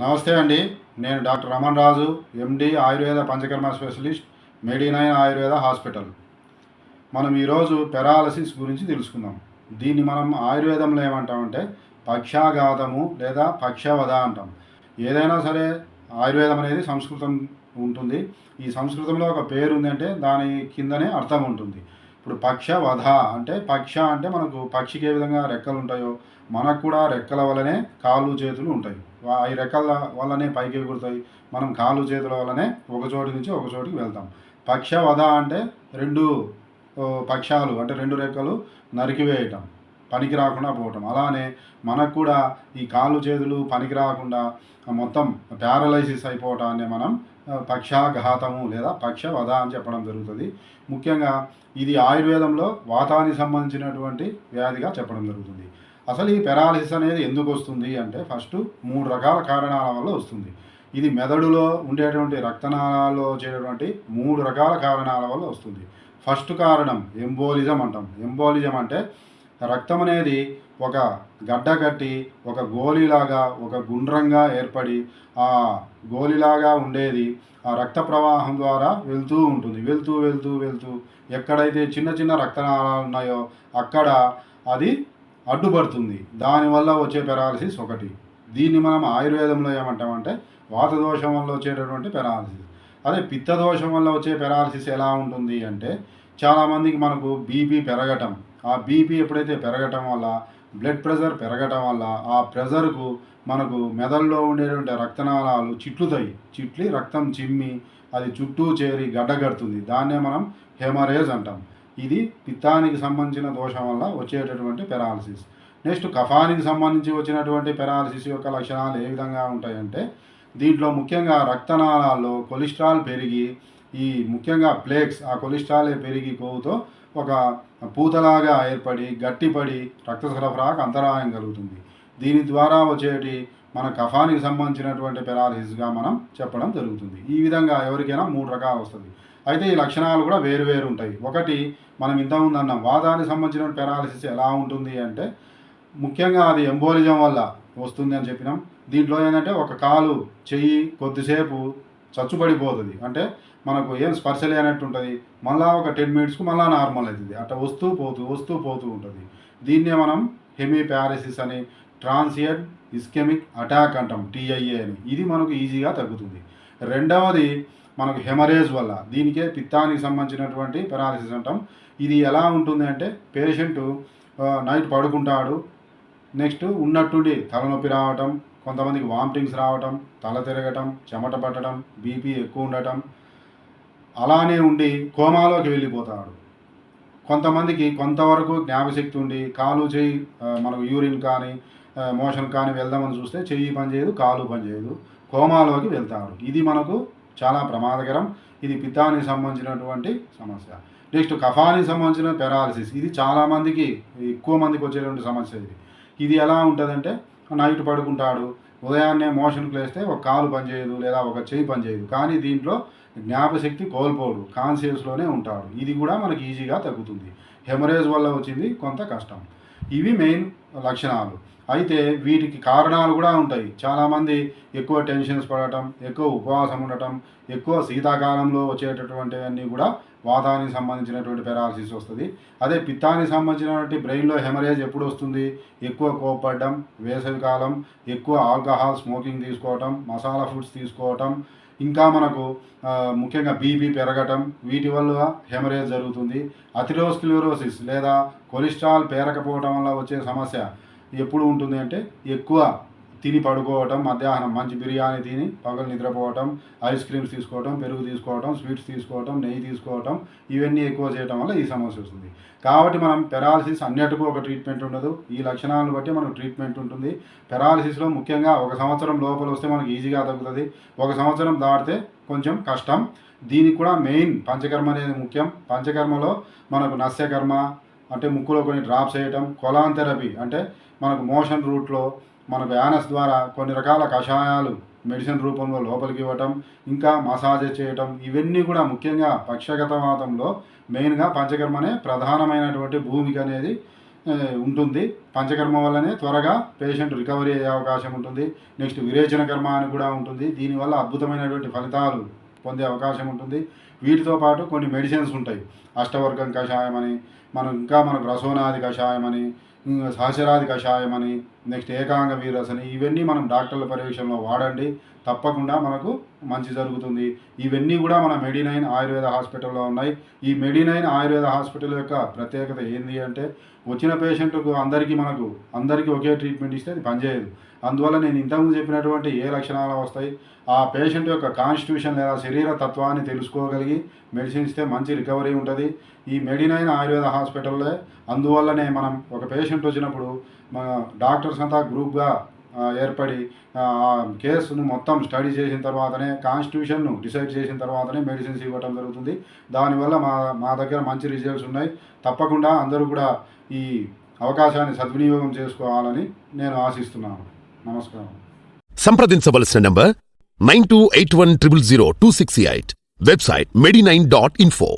నమస్తే అండి. నేను doctor Raman Raju MD Ayurveda Panchakarma specialist Medinine Ayurveda hospital. మనం ఈరోజు పెరాలసిస్ గురించి తెలుసుకుందాం. దీన్ని మనం ఆయుర్వేదంలో ఏమంటామంటే పక్షాఘాతము లేదా పక్షవధ అంటాం. ఏదైనా సరే ఆయుర్వేదం అనేది సంస్కృతం ఉంటుంది. ఈ సంస్కృతంలో ఒక పేరు ఉందంటే దాని కిందనే అర్థం ఉంటుంది. ఇప్పుడు పక్ష వధ అంటే పక్ష అంటే మనకు పక్షికి ఏ విధంగా రెక్కలు ఉంటాయో మనకు కూడా రెక్కల వలనే కాళ్ళు చేతులు ఉంటాయి. ఈ రెక్కల వల్లనే పైకి ఎగురుతాయి. మనం కాళ్ళు చేతుల వల్లనే ఒక చోటు నుంచి ఒక చోటికి వెళ్తాం. పక్షవధ అంటే రెండు పక్షాలు అంటే రెండు రెక్కలు నరికివేయటం పనికి రాకుండా పోవటం. అలానే మనకు కూడా ఈ కాళ్ళు చేతులు పనికి రాకుండా మొత్తం ప్యారలైసిస్ అయిపోవటాన్ని మనం పక్షాఘాతము లేదా పక్షవధ అని చెప్పడం జరుగుతుంది. ముఖ్యంగా ఇది ఆయుర్వేదంలో వాతానికి సంబంధించినటువంటి వ్యాధిగా చెప్పడం జరుగుతుంది. అసలు ఈ పెరాలిసిస్ అనేది ఎందుకు వస్తుంది అంటే ఫస్ట్ మూడు రకాల కారణాల వల్ల వస్తుంది. ఇది మెదడులో ఉండేటువంటి రక్తనాళాల్లో వచ్చేటటువంటి మూడు రకాల కారణాల వల్ల వస్తుంది. ఫస్ట్ కారణం ఎంబోలిజం అంటాం. ఎంబోలిజం అంటే రక్తం అనేది ఒక గడ్డ కట్టి ఒక గోలీలాగా ఒక గుండ్రంగా ఏర్పడి ఆ గోలీలాగా ఉండేది ఆ రక్త ప్రవాహం ద్వారా వెళ్తూ ఉంటుంది. వెళ్తూ వెళ్తూ వెళ్తూ ఎక్కడైతే చిన్న చిన్న రక్తనాళాలు ఉన్నాయో అక్కడ అది అడ్డుపడుతుంది. దానివల్ల వచ్చే పెరాలసిస్ ఒకటి. దీన్ని మనం ఆయుర్వేదంలో ఏమంటామంటే వాత దోషం వల్ల వచ్చేటటువంటి పెరాలసిస్. అదే పిత్త దోషం వల్ల వచ్చే పెరాలసిస్ ఎలా ఉంటుంది అంటే చాలామందికి మనకు బీపీ పెరగటం. ఆ బీపీ ఎప్పుడైతే పెరగటం వల్ల బ్లడ్ ప్రెషర్ పెరగటం వల్ల ఆ ప్రెషర్కు మనకు మెదడులో ఉండేటువంటి రక్తనాళాలు చిట్లుతాయి. చిట్లి రక్తం చిమ్మి అది చుట్టూ చేరి గడ్డగడుతుంది దాన్నే మనం హెమరేజ్ అంటాం. ఇది పిత్తానికి సంబంధించిన దోషం వల్ల వచ్చేటటువంటి పెరాలసిస్. నెక్స్ట్ కఫానికి సంబంధించి వచ్చినటువంటి పెరాలసిస్ యొక్క లక్షణాలు ఏ విధంగా ఉంటాయంటే దీంట్లో ముఖ్యంగా రక్తనాళాల్లో కొలెస్ట్రాల్ పెరిగి ఈ ముఖ్యంగా ప్లేక్స్ ఆ కొలెస్ట్రాల్ పెరిగి కొవ్వుతో ఒక పూతలాగా ఏర్పడి గట్టిపడి రక్త సరఫరాకు అంతరాయం కలుగుతుంది. దీని ద్వారా వచ్చేటి మన కఫానికి సంబంధించినటువంటి పెరాలిసిస్గా మనం చెప్పడం జరుగుతుంది. ఈ విధంగా ఎవరికైనా మూడు రకాలు వస్తుంది. అయితే ఈ లక్షణాలు కూడా వేరు వేరు ఉంటాయి. ఒకటి మనం ఇంతకుముందు అన్నాం వాదానికి సంబంధించిన పెరాలసిస్ ఎలా ఉంటుంది అంటే ముఖ్యంగా అది ఎంబోలిజం వల్ల వస్తుంది అని చెప్పినాం. దీంట్లో ఏంటంటే ఒక కాలు చెయ్యి కొద్దిసేపు చచ్చుబడిపోతుంది. అంటే మనకు ఏం స్పర్శ లేనట్టు ఉంటుంది. మళ్ళా ఒక టెన్ మినిట్స్కు మళ్ళీ నార్మల్ అవుతుంది. అట్లా వస్తూ పోతూ వస్తూ పోతూ ఉంటుంది. దీన్నే మనం హెమీ ప్యారసిస్ అని ట్రాన్సియడ్ ఇస్కెమిక్ అటాక్ అంటాం టీఐఏ అని. ఇది మనకు ఈజీగా తగ్గుతుంది. రెండవది మనకు హెమరేజ్ వల్ల దీనికే పిత్తానికి సంబంధించినటువంటి పెరాలసిస్ అంటాం. ఇది ఎలా ఉంటుంది అంటే పేషెంట్ నైట్ పడుకుంటాడు నెక్స్ట్ ఉన్నట్టుండి తలనొప్పి రావటం కొంతమందికి వామిటింగ్స్ రావటం తల తిరగటం చెమట పట్టడం బీపీ ఎక్కువ ఉండటం అలానే ఉండి కోమాలోకి వెళ్ళిపోతాడు. కొంతమందికి కొంతవరకు జ్ఞాపశక్తి ఉండి కాలు చేయి మనకు యూరిన్ కానీ మోషన్ కానీ వెళ్దామని చూస్తే చెయ్యి పనిచేయదు కాలు పనిచేయదు కోమాలోకి వెళ్తాడు ఇది మనకు చాలా ప్రమాదకరం. ఇది పిత్తానికి సంబంధించినటువంటి సమస్య. నెక్స్ట్ కఫానికి సంబంధించిన పెరాలసిస్. ఇది చాలామందికి ఎక్కువ మందికి వచ్చేటువంటి సమస్య ఇది. ఇది ఎలా ఉంటుందంటే నైట్ పడుకుంటాడు ఉదయాన్నే మోషన్కి లేస్తే ఒక కాలు పనిచేయదు లేదా ఒక చెయ్యి పనిచేయదు కానీ దీంట్లో జ్ఞాపశక్తి కోల్పోడు కాన్షియస్లోనే ఉంటాడు. ఇది కూడా మనకి ఈజీగా తగ్గుతుంది. హెమరేజ్ వల్ల వచ్చింది కొంత కష్టం. ఇవి మెయిన్ లక్షణాలు. అయితే వీటికి కారణాలు కూడా ఉంటాయి. చాలామంది ఎక్కువ టెన్షన్స్ పడటం ఎక్కువ ఉపవాసం ఉండటం ఎక్కువ శీతాకాలంలో వచ్చేటటువంటివన్నీ కూడా వాతానికి సంబంధించినటువంటి పెరాలసిస్ వస్తుంది. అదే పిత్తానికి సంబంధించినటువంటి బ్రెయిన్లో హెమరేజ్ ఎప్పుడు వస్తుంది? ఎక్కువ కోపడడం వేసవికాలం ఎక్కువ ఆల్కహాల్ స్మోకింగ్ తీసుకోవటం మసాలా ఫుడ్స్ తీసుకోవటం ఇంకా మనకు ముఖ్యంగా బీపీ పెరగటం వీటి వల్ల హెమరేజ్ జరుగుతుంది. అథిరోస్క్లిరోసిస్ లేదా కొలెస్ట్రాల్ పేరకపోవటం వల్ల వచ్చే సమస్య ఎప్పుడు ఉంటుంది అంటే ఎక్కువ తిని పడుకోవటం మధ్యాహ్నం మంచి బిర్యానీ తిని పగలు నిద్రపోవటం ఐస్ క్రీమ్స్ తీసుకోవటం పెరుగు తీసుకోవటం స్వీట్స్ తీసుకోవటం నెయ్యి తీసుకోవటం ఇవన్నీ ఎక్కువ చేయటం వల్ల ఈ సమస్య వస్తుంది. కాబట్టి మనం పెరాలసిస్ అన్నిటికీ ఒక ట్రీట్మెంట్ ఉండదు. ఈ లక్షణాలను బట్టి మనకు ట్రీట్మెంట్ ఉంటుంది. పెరాలసిస్లో ముఖ్యంగా ఒక సంవత్సరం లోపల వస్తే మనకు ఈజీగా తగ్గుతుంది. ఒక సంవత్సరం దాటితే కొంచెం కష్టం. దీనికి కూడా మెయిన్ పంచకర్మ అనేది ముఖ్యం. పంచకర్మలో మనకు నస్యకర్మ అంటే ముక్కులో కొన్ని డ్రాప్స్ వేయటం కొలాన్ థెరపీ అంటే మనకు మోషన్ రూట్లో మనకు యానస్ ద్వారా కొన్ని రకాల కషాయాలు మెడిసిన్ రూపంలో లోపలికి ఇవ్వటం ఇంకా మసాజ్ చేయటం ఇవన్నీ కూడా ముఖ్యంగా పక్షగత వాతంలో మెయిన్గా పంచకర్మనే ప్రధానమైనటువంటి భూమిక అనేది ఉంటుంది. పంచకర్మ వల్లనే త్వరగా పేషెంట్ రికవరీ అయ్యే అవకాశం ఉంటుంది. నెక్స్ట్ విరేచన కర్మ అని కూడా ఉంటుంది. దీనివల్ల అద్భుతమైనటువంటి ఫలితాలు పొందే అవకాశం ఉంటుంది. వీటితో పాటు కొన్ని మెడిసిన్స్ ఉంటాయి. అష్టవర్గం కషాయమని మనం ఇంకా మనకు రసోనాది కషాయం అని సహచరాది కషాయమని నెక్స్ట్ ఏకాంగ వీరసని ఇవన్నీ మనం డాక్టర్ల పర్యవేక్షణలో వాడండి. తప్పకుండా మనకు మంచి జరుగుతుంది. ఇవన్నీ కూడా మన మెడినైన్ ఆయుర్వేద హాస్పిటల్లో ఉన్నాయి. ఈ మెడినైన్ ఆయుర్వేద హాస్పిటల్ యొక్క ప్రత్యేకత ఏంది అంటే వచ్చిన పేషెంట్కు అందరికీ మనకు అందరికీ ఒకే ట్రీట్మెంట్ ఇస్తే అది పనిచేయదు. అందువల్ల నేను ఇంతకుముందు చెప్పినటువంటి ఏ లక్షణాలు వస్తాయి ఆ పేషెంట్ యొక్క కాన్స్టిట్యూషన్ లేదా శరీర తత్వాన్ని తెలుసుకోగలిగి మెడిసిన్ ఇస్తే మంచి రికవరీ ఉంటుంది. ఈ మెడినైన్ ఆయుర్వేద హాస్పిటల్లో అందువల్లనే మనం ఒక పేషెంట్ వచ్చినప్పుడు మన డాక్టర్స్ అంతా గ్రూప్గా ఏర్పడి ఆ కేసును మొత్తం స్టడీ చేసిన తర్వాతనే కాన్స్టిట్యూషన్ను డిసైడ్ చేసిన తర్వాతనే మెడిసిన్స్ ఇవ్వటం జరుగుతుంది. దానివల్ల మా మా దగ్గర మంచి రిజల్ట్స్ ఉన్నాయి. తప్పకుండా అందరూ కూడా ఈ అవకాశాన్ని సద్వినియోగం చేసుకోవాలని నేను ఆశిస్తున్నాను. నమస్కారం. సంప్రదించవలసిన number nine two eight one triple zero two six eight. Website medi nine dot info.